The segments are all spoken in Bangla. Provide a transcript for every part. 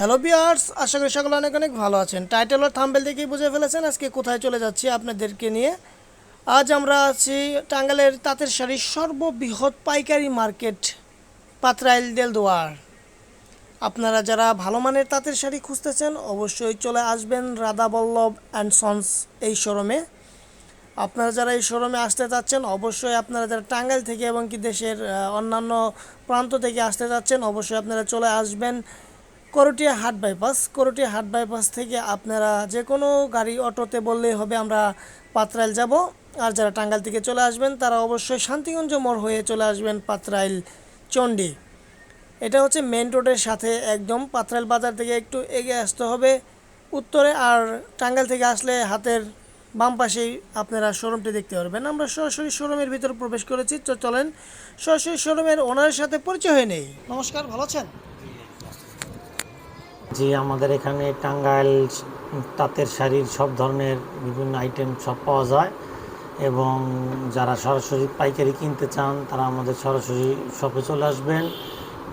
হ্যালো বিয়ার্স আশা করি সকলে অনেক অনেক ভালো আছেন। টাইটেল আর থাম্বেল দেখেই বুঝে ফেলেছেন আজকে কোথায় চলে যাচ্ছি আপনাদেরকে নিয়ে। আজ আমরা আছি টাঙ্গালের তাঁতের শাড়ির সর্ববৃহৎ পাইকারি মার্কেট, পাত্রাইল দেলদুয়ার আপনারা যারা ভালো মানের তাঁতের শাড়ি খুঁজতেছেন, অবশ্যই চলে আসবেন রাধাবল্লভ অ্যান্ড সন্স এই শোরুমে। আপনারা যারা এই শোরুমে আসতে চাচ্ছেন, অবশ্যই আপনারা যারা টাঙ্গাইল থেকে এবং কি দেশের অন্যান্য প্রান্ত থেকে আসতে চাচ্ছেন, অবশ্যই আপনারা চলে আসবেন। করটিয়া হাট বাইপাস, করটিয়া হাট বাইপাস থেকে আপনারা যে কোনো গাড়ি অটোতে বললেই হবে আমরা পাত্রাইল যাব। আর যারা টাঙ্গাইল থেকে চলে আসবেন, তারা অবশ্যই শান্তিগঞ্জ মোড় হয়ে চলে আসবেন পাত্রাইল চণ্ডী। এটা হচ্ছে মেন রোডের সাথে একদম পাত্রাইল বাজার থেকে একটু এগিয়ে আসতে হবে। উত্তরে আর টাঙ্গাইল থেকে আসলে হাতের বাম পাশেই আপনারা শোরুমটি দেখতে পারবেন। আমরা সরাসরি শোরুমের ভিতর প্রবেশ করেছি। তো চলেন, সরাসরি শোরুমের ওনারের সাথে পরিচয় হয়ে নেই। নমস্কার, ভালো আছেন? জি আমাদের এখানে টাঙ্গাইল, তাঁতের শাড়ির সব ধরনের বিভিন্ন আইটেম সব পাওয়া যায় এবং যারা সরাসরি পাইকারি কিনতে চান, তারা আমাদের সরাসরি শপে চলে আসবেন।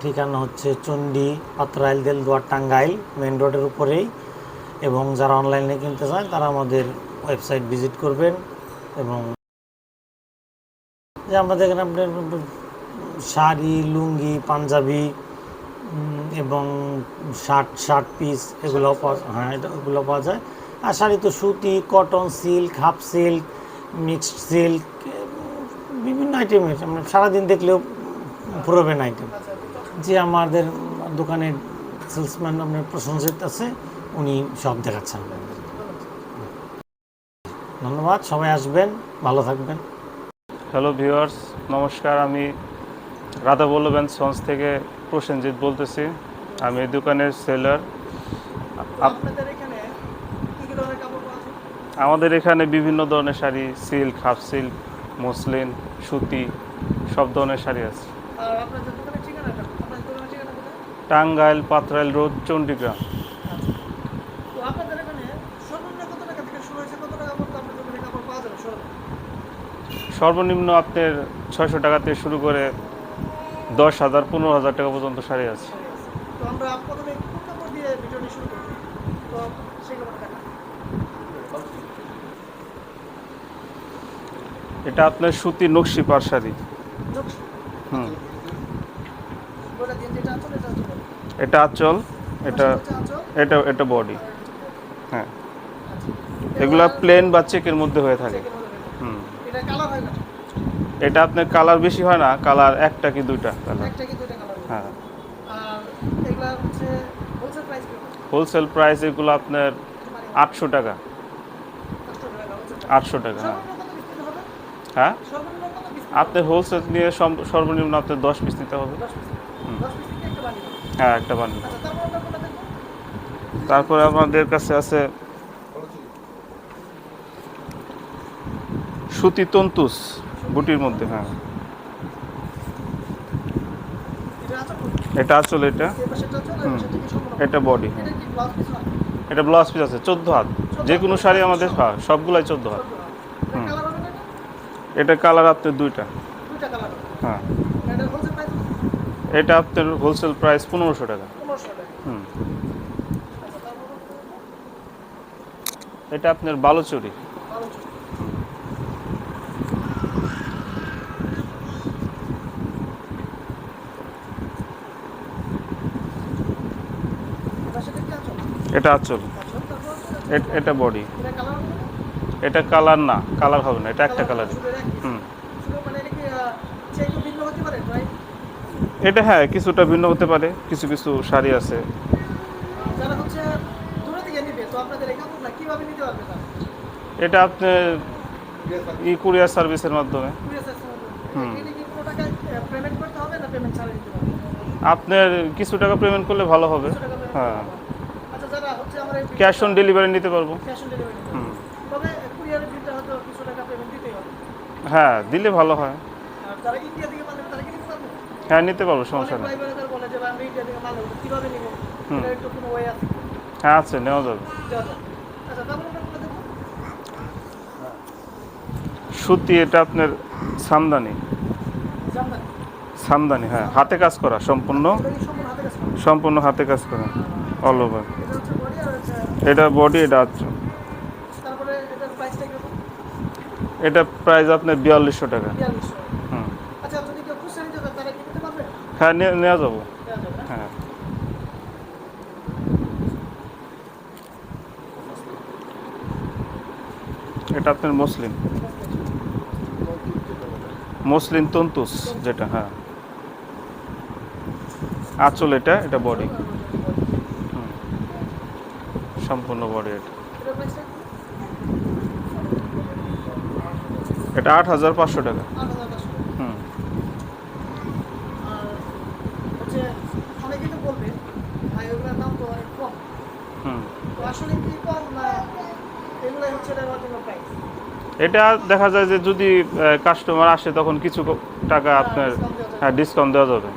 ঠিকানা হচ্ছে চণ্ডী, পাত্রাইল, দেলদুয়ার, টাঙ্গাইল মেন রোডের উপরেই এবং যারা অনলাইনে কিনতে চান, তারা আমাদের ওয়েবসাইট ভিজিট করবেন এবং যে আমাদের এখানে শাড়ি, লুঙ্গি, পাঞ্জাবি এবং শার্ট শার্ট পিস এগুলো পাওয়া হ্যাঁ এটা ওগুলো পাওয়া যায়। আর শাড়ি তো সুতি cotton silk half silk mixed silk বিভিন্ন আইটেমের আমরা সারাদিন দেখলেও পুরোবেন আইটেম যে আমাদের দোকানের সেলসম্যান আপনার প্রশংসিত আছে উনি সব দেখাচ্ছেন। ধন্যবাদ সবাই আসবেন ভালো থাকবেন। হ্যালো ভিউয়ার্স নমস্কার আমি রাধা অ্যান্ড সন্স থেকে প্রসেনজিৎ বলতেছি আমি এই দোকানের সেলার আমাদের এখানে বিভিন্ন ধরনের sari silk half silk muslin সুতি সব ধরনের শাড়ি আছে। টাঙ্গাইল পাত্রাইল রোড চণ্ডীগ্রাম। সর্বনিম্ন আপনার ছয়শো টাকা থেকে শুরু করে দশ হাজার পনেরো হাজার টাকা পর্যন্ত শাড়ি আছে। তো আমরা প্রথমে দিয়ে ভিডিওটি শুরু করি। তো সেই কাপড়টা দেখা এটা আপনার সুতি নকশি পার শাড়ি। হুম। এটা আছে এটা আঁচল এটা হচ্ছে এটা এটা বডি হ্যাঁ। আচ্ছা। এগুলা প্লেন বা চেকের মধ্যে হয়ে থাকে। হুম। এটা কালার হয় না। এটা আপনার কালার বেশি হয় না কালার একটা কি দুইটা কালার একটা কি দুইটা কালার হ্যাঁ? হোলসেল প্রাইস কত হোলসেল প্রাইস এগুলো আপনার আটশো টাকা। আটশো টাকা হ্যাঁ। হ্যাঁ? আপনার হোলসেল নিয়ে সর্বনিম্ন আপনার দশ পিস নিতে হবে। একটা বানিয়ে হ্যাঁ একটা বান্ডিল আচ্ছা তারপরে আমাদের কাছে আছে সুতি তন্তুস। বুটির মধ্যে হ্যাঁ। এটা আসলে এটা সম্পূর্ণ? এটা। বডি এটা ব্লাউজ পিস এটা ব্লাউজ পিস আছে চোদ্দ হাত। যে কোনো শাড়ি আমাদের হ্যাঁ সবগুলাই চোদ্দ হাত। এটা কালার এটা? কালার আপনার দুইটা। হ্যাঁ। এটা আপনার হোলসেল প্রাইস পনেরোশো টাকা। হুম। এটা আপনার বালুচুরি ভালো ছিল। এই পাশেরটা কি আছে? এটা আচল এটা বডি এটা কালার না? কালার হবে না এটা একটা কালার। হুম মানে এটা হ্যাঁ কিছুটা ভিন্ন হতে পারে কিছু কিছু শাড়ি আছে? এটা আপনার ই কুরিয়ার সার্ভিসের মাধ্যমে। হুম। আপনার কিছু টাকা পেমেন্ট করলে ভালো হবে হ্যাঁ করতে হবে। আচ্ছা, যারা হচ্ছে আমার এই ক্যাশ অন ডেলিভারি নিতে পারব। হ্যাঁ দিলে ভালো হয়? হ্যাঁ নিতে পারব সমস্যা নেই হ্যাঁ আছে নেওয়া যাবে। আচ্ছা? সুতি এটা আপনার সামদানি। সামদানি হ্যাঁ হাতে কাজ করা সম্পূর্ণ? সম্পূর্ণ হাতে কাজ করা অল ওভার এটা বডি এটা আচ্ছা। এটা প্রাইস আপনার বিয়াল্লিশশো টাকা। আচ্ছা হ্যাঁ নিয়ে নেওয়া যাব? হ্যাঁ। এটা আপনার মসলিন। মসলিন তন্তুস যেটা হ্যাঁ। আঁচল এটা এটা বডি সম্পূর্ণ বডি এটা। এটা আট হাজার পাঁচশো টাকা। হুম। এটা দেখা যায় যে যদি কাস্টমার আসে তখন কিছু টাকা আপনার দেওয়া যাবে। হ্যাঁ ডিসকাউন্ট দেওয়া যাবে।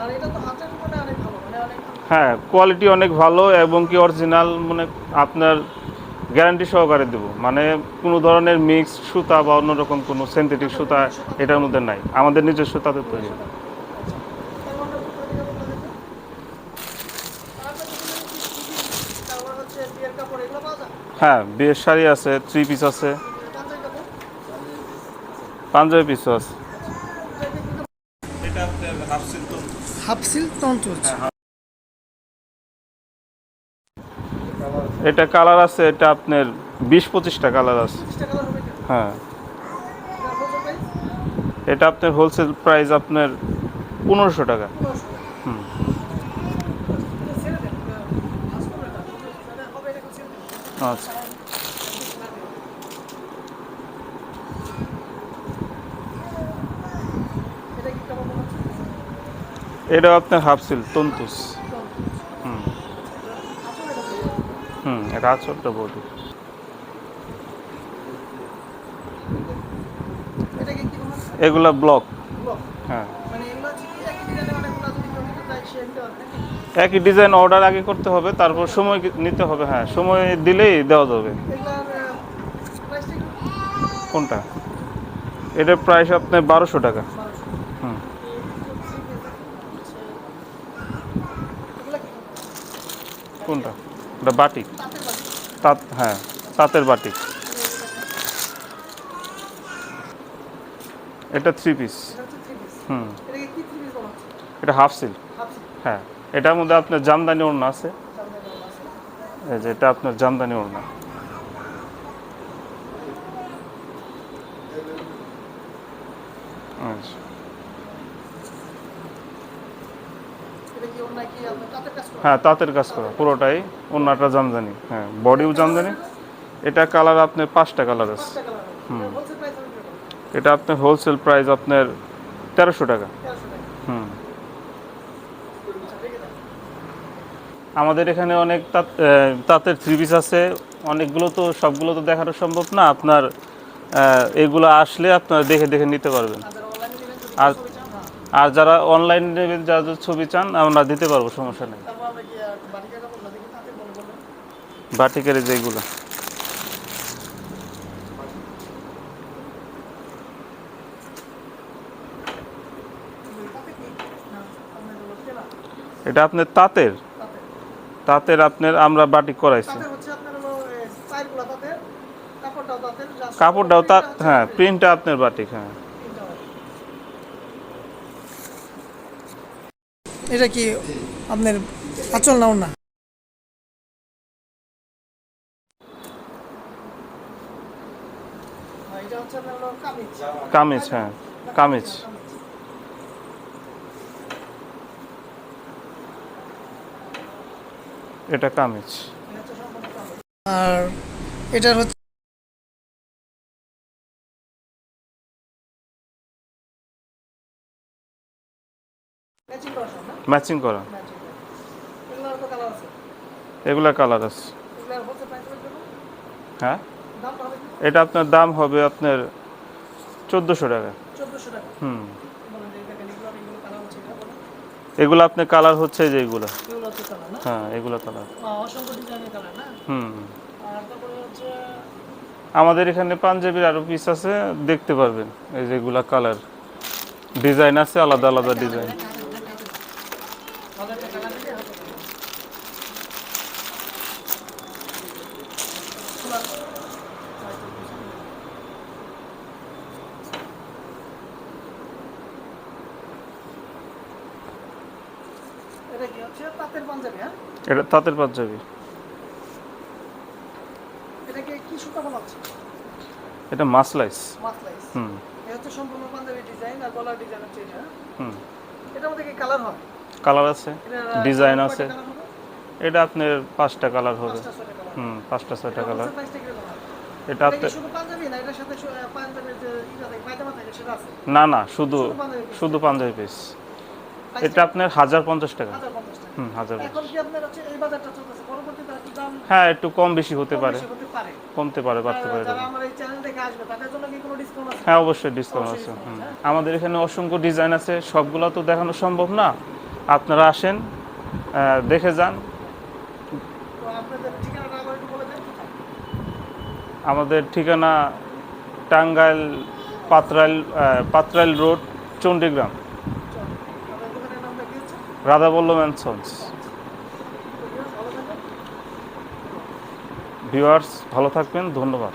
আর এটা তো হাতের মানে অনেক ভালো মানে অনেক হ্যাঁ কোয়ালিটি অনেক ভালো এবং কি অরিজিনাল মানে আপনার গ্যারান্টি সহকারে দেবো। মানে কোনো ধরনের মিক্স সুতা বা অন্যরকম কোনো সিনথেটিক সুতা এটার মধ্যে নাই। আমাদের নিজস্ব তাদের তৈরি। হ্যাঁ বিয়ের শাড়ি আছে থ্রি পিস আছে। পাঞ্জাবি পিস আছে। হাফসিল তন্তুজ এটা কালার আছে এটা আপনার বিশ পঁচিশটা কালার আছে। হ্যাঁ। এটা আপনার হোলসেল প্রাইস আপনার পনেরোশো টাকা। হুম। আচ্ছা। এটা আপনার হাফ সিল তন্তুস হুম আসলে এটা কি? হুম এটা আচরটা বডি এটা কি কীরকম আছে? এগুলা ব্লক ব্লক। হ্যাঁ মানে এগুলো হচ্ছে কি একই ডিজাইনের অনেকগুলো যদি কেউ নিতে চায় সে নিতে পারবে নাকি? একই ডিজাইন অর্ডার আগে করতে হবে তারপর সময় নিতে হবে হ্যাঁ সময় দিলেই দেওয়া যাবে। কোনটা? এটার প্রাইস আপনার বারোশো টাকা। হুম। কোনটা? ওটা বাটিক। বাটি তাঁত হ্যাঁ তাঁতের বাটিক এটা থ্রি পিস হুম। এটা হাফ সিল হাফ সিল হ্যাঁ এটার মধ্যে আপনার জামদানি ওড়না আছে। আছে। এই যে এটা আপনার জামদানি ওড়না। আচ্ছা এটা কি অন্য কি আপনার তাঁতের কাজ করা হ্যাঁ তাঁতের কাজ করা পুরোটাই। অন্যটা জামদানি হ্যাঁ বডিও জামদানি। এটা কালার আপনার পাঁচটা কালার আছে। কীরকম এটা আপনার হোলসেল প্রাইস আপনার তেরোশো টাকা। হুম। আচ্ছা আমাদের এখানে অনেক তাঁত তাঁতের থ্রি পিস আছে। অনেকগুলো তো সবগুলো তো দেখানো সম্ভব না। আপনার এগুলো আসলে আপনারা দেখে দেখে নিতে পারবেন। আর আর- যারা অনলাইন যারা যদি ছবি চান আমরা দিতে পারব সমস্যা নেই। বাটিকের যেগুলো। এটা আপনার তাঁতের। তাঁতের আপনার আমরা বাটিক করাইছি। কাপড়টাও তাতে হ্যাঁ প্রিন্টটা আপনার বাটিক হ্যাঁ। এটা কি আপনার আচল নাও না কামিজ কামিজ হ্যাঁ কামিজ। এটা কামিজ। আর এটার হচ্ছে ম্যাচিং করা। এগুলা কালার আছে? হ্যাঁ? এটা আপনার দাম হবে আপনার চোদ্দোশো টাকা। হুম। এগুলো আপনার কালার হচ্ছে যে এগুলো। হ্যাঁ এগুলো কালার হুম। আমাদের এখানে পাঞ্জাবির আরও পিস আছে দেখতে পারবেন। এই যেগুলা কালার ডিজাইন আছে আলাদা আলাদা ডিজাইন হ্যাঁ? এটা তাঁতের পাঞ্জাবি এটাকে কি সুতা বলা হচ্ছে এটা মাসলাইস। মাসলাইস। হুম। এটা হচ্ছে সম্পূর্ণ পাঞ্জাবি ডিজাইন আর গলার ডিজাইন হচ্ছে হ্যাঁ? এটা হুম। এটার মধ্যে কি কালার হয়? কালার আছে ডিজাইন আছে। এটা আপনার পাঁচটা কালার হবে। হুম পাঁচটা ছয়টা কালার। এটা হয়? আপনার না? না শুধু শুধু পাঞ্জাবি পিস এটা আপনার হাজার পঞ্চাশ টাকা। হুম হাজার হ্যাঁ একটু কম বেশি হতে পারে। কমতে পারে বাড়তে পারে। হ্যাঁ অবশ্যই ডিসকাউন্ট আছে। আছে, আমাদের এখানে অসংখ্য ডিজাইন আছে। সবগুলো তো দেখানো সম্ভব না। আপনারা আসেন দেখে যান? আমাদের ঠিকানা Tangail Patrail Patrail road, Chandigram. Radhaballabh and viewers, ভালো থাকবেন, ধন্যবাদ।